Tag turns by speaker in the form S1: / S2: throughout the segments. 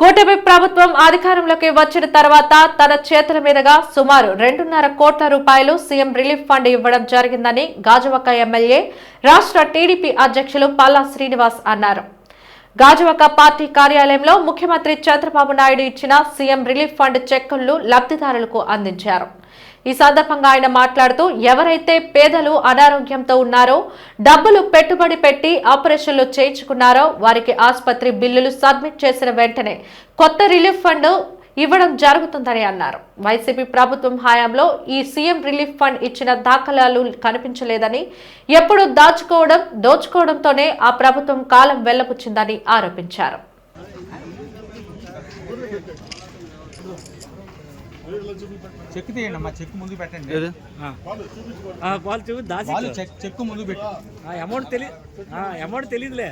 S1: కూటమి ప్రభుత్వం అధికారంలోకి వచ్చిన తర్వాత తన చేతుల మీదుగా సుమారు రెండున్నర కోట్ల రూపాయలు సీఎం రిలీఫ్ ఫండ్ ఇవ్వడం జరిగిందని గాజువాక ఎమ్మెల్యే రాష్ట్ర టీడీపీ అధ్యక్షులు పల్లా శ్రీనివాస్ అన్నారు. గాజువాక పార్టీ కార్యాలయంలో ముఖ్యమంత్రి చంద్రబాబు నాయుడు ఇచ్చిన సీఎం రిలీఫ్ ఫండ్ చెక్కులను లబ్ధిదారులకు అందించారు. ఈ సందర్భంగా ఆయన మాట్లాడుతూ ఎవరైతే పేదలు అనారోగ్యంతో ఉన్నారో డబ్బులు పెట్టుబడి పెట్టి ఆపరేషన్లు చేయించుకున్నారో వారికి ఆసుపత్రి బిల్లులు సబ్మిట్ చేసిన వెంటనే కొత్త రిలీఫ్ ఫండ్ ఇవ్వడం జరుగుతుందని అన్నారు. వైసీపీ ప్రభుత్వం హయాంలో ఈ సీఎం రిలీఫ్ ఫండ్ ఇచ్చిన దాఖలాలు కనిపించలేదని ఎప్పుడు దాచుకోవడం దోచుకోవడంతోనే ఆ ప్రభుత్వం కాలం వెళ్ళపుచ్చిందని ఆరోపించారు.
S2: చెక్ తీయండి అమ్మా చెక్ ముందు పెట్టండి.
S3: ఆ, వాళ్ళు చూపి
S2: వాళ్ళు చెక్ చెక్ ముందు పెట్టి.
S3: అమౌంట్ తెలి అమౌంట్ తెలియదులే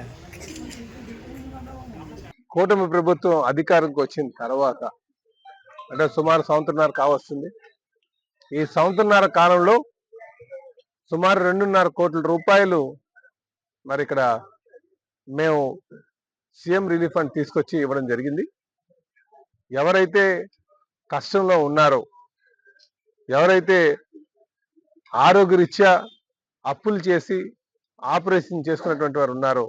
S4: కూటమి ప్రభుత్వం అధికారంకి వచ్చిన తర్వాత అంటే సుమారు సంవత్సరంన్నర కావస్తుంది. ఈ సంవత్సరంన్నర కాలంలో సుమారు రెండున్నర కోట్ల రూపాయలు మరి ఇక్కడ మేము సీఎం రిలీఫ్ ఫండ్ తీసుకొచ్చి ఇవ్వడం జరిగింది. ఎవరైతే కష్టంలో ఉన్నారో. ఎవరైతే ఆరోగ్యరీత్యా అప్పులు చేసి ఆపరేషన్ చేసుకున్నటువంటి వారు ఉన్నారో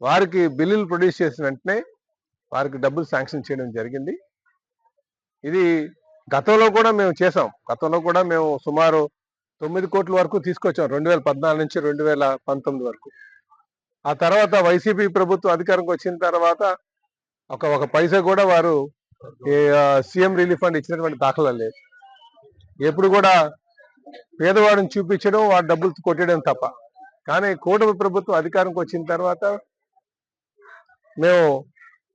S4: వారికి బిల్లులు ప్రొడ్యూస్ చేసిన వెంటనే వారికి డబ్బులు శాంక్షన్ చేయడం జరిగింది. ఇది గతంలో కూడా మేము చేసాం గతంలో కూడా మేము సుమారు తొమ్మిది కోట్ల వరకు తీసుకొచ్చాం. రెండు వేల పద్నాలుగు నుంచి రెండు వేల పంతొమ్మిది వరకు. ఆ తర్వాత వైసీపీ ప్రభుత్వం అధికారంకి వచ్చిన తర్వాత ఒక ఒక పైసా కూడా వారు సీఎం రిలీఫ్ ఫండ్ ఇచ్చినటువంటి దాఖలా లేదు ఎప్పుడు కూడా పేదవాడిని చూపించడం వాడు డబ్బులు కొట్టడం తప్ప. కానీ కూటమి ప్రభుత్వం అధికారంకి వచ్చిన తర్వాత మేము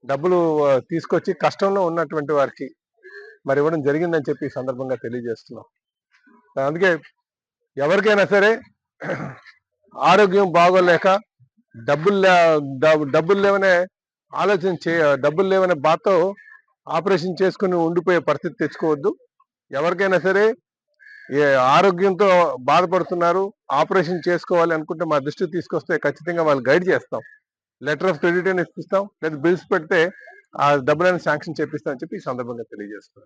S4: డబ్బులు తీసుకొచ్చి కష్టంలో ఉన్నటువంటి వారికి మరి ఇవ్వడం జరిగిందని చెప్పి సందర్భంగా తెలియజేస్తున్నాం. అందుకే ఎవరికైనా సరే ఆరోగ్యం బాగోలేక డబ్బులు డబ్బులు లేవనే ఆలోచన చే డబ్బులు లేవనే బాధతో ఆపరేషన్ చేసుకుని ఉండిపోయే పరిస్థితి తెచ్చుకోవద్దు. ఎవరికైనా సరే ఏ ఆరోగ్యంతో బాధపడుతున్నారు ఆపరేషన్ చేసుకోవాలి అనుకుంటే మా దృష్టికి తీసుకొస్తే ఖచ్చితంగా వాళ్ళు గైడ్ చేస్తాం. లెటర్ ఆఫ్ క్రెడిట్ అని ఇప్పిస్తాం. లేదా బిల్స్ పెడితే ఆ డబ్బులను శాంక్షన్ చేపిస్తామని చెప్పి ఈ సందర్భంగా తెలియజేస్తున్నాను.